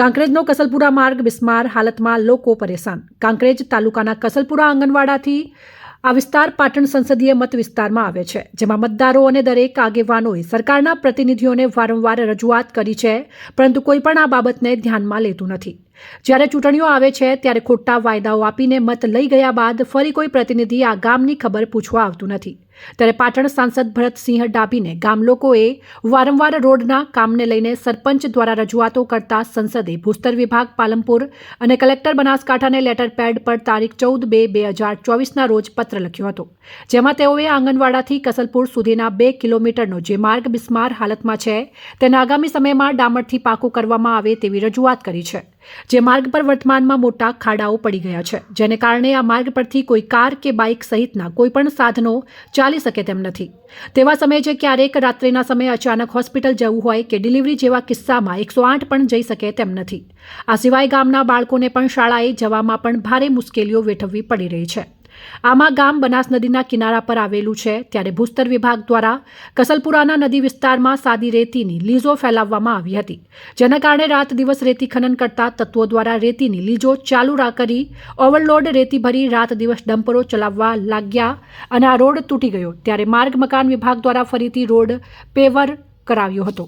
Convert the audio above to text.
કાંકરેજનો કસલપુરા માર્ગ બિસ્માર હાલતમાં લોકો પરેશાન. કાંકરેજ તાલુકાના કસલપુરા આંગણવાડાથી આ વિસ્તાર પાટણ સંસદીય મત વિસ્તારમાં આવે છે, જેમાં મતદારો અને દરેક આગેવાનોએ સરકારના પ્રતિનિધિઓને વારંવાર રજૂઆત કરી છે, પરંતુ કોઈ પણ આ બાબતને ધ્યાનમાં લેતું નથી. જ્યારે ચૂંટણીઓ આવે છે, ત્યારે ખોટા વાયદાઓ આપીને મત લઈ ગયા બાદ ફરી કોઈ પ્રતિનિધિ આ ગામની ખબર પૂછવા આવતું નથી. ત્યારે પાટણ સાંસદ ભરતસિંહ ડાભીને ગામ લોકોએ વારંવાર રોડના કામને લઈને સરપંચ દ્વારા રજૂઆતો કરતા સંસદે ભૂસ્તર વિભાગ, પાલનપુર અને કલેક્ટર બનાસકાંઠાને લેટર પેડ પર તારીખ ચૌદ બે બે હજાર ચોવીસના રોજ પત્ર લખ્યો હતો. જેમાં તેઓએ આંગણવાડાથી કસલપુર સુધીના બે કિલોમીટરનો જે માર્ગ બિસ્માર હાલતમાં છે, તેને આગામી સમયમાં ડામરથી પાકું કરવામાં આવે તેવી રજૂઆત કરી છે. જે માર્ગ પર વર્તમાનમાં મોટા ખાડાઓ પડી ગયા છે, જેને કારણે આ માર્ગ પરથી કોઈ કાર કે બાઇક સહિતના કોઈપણ સાધનો ચાલી શકે તેમ નથી. તેવા સમયે જે ક્યારેક રાત્રિના સમયે અચાનક હોસ્પિટલ જવું હોય કે ડિલિવરી જેવા કિસ્સામાં એકસો આઠ પણ જઈ શકે તેમ નથી. આ સિવાય ગામના બાળકોને પણ શાળાએ જવામાં પણ ભારે મુશ્કેલીઓ વેઠવવી પડી રહી છે. આમાં ગામ બનાસ નદીના કિનારા પર આવેલું છે, ત્યારે ભૂસ્તર વિભાગ દ્વારા કસલપુરાના નદી વિસ્તારમાં સાદી રેતીની લીઝો ફેલાવવામાં આવી હતી. જેના કારણે રાત દિવસ રેતી ખનન કરતા તત્વો દ્વારા રેતીની લીઝો ચાલુ કરી, ઓવરલોડ રેતી ભરી રાત દિવસ ડમ્પરો ચલાવવા લાગ્યા અને આ રોડ તૂટી ગયો. ત્યારે માર્ગ મકાન વિભાગ દ્વારા ફરીથી રોડ પેવર કરાવ્યો હતો.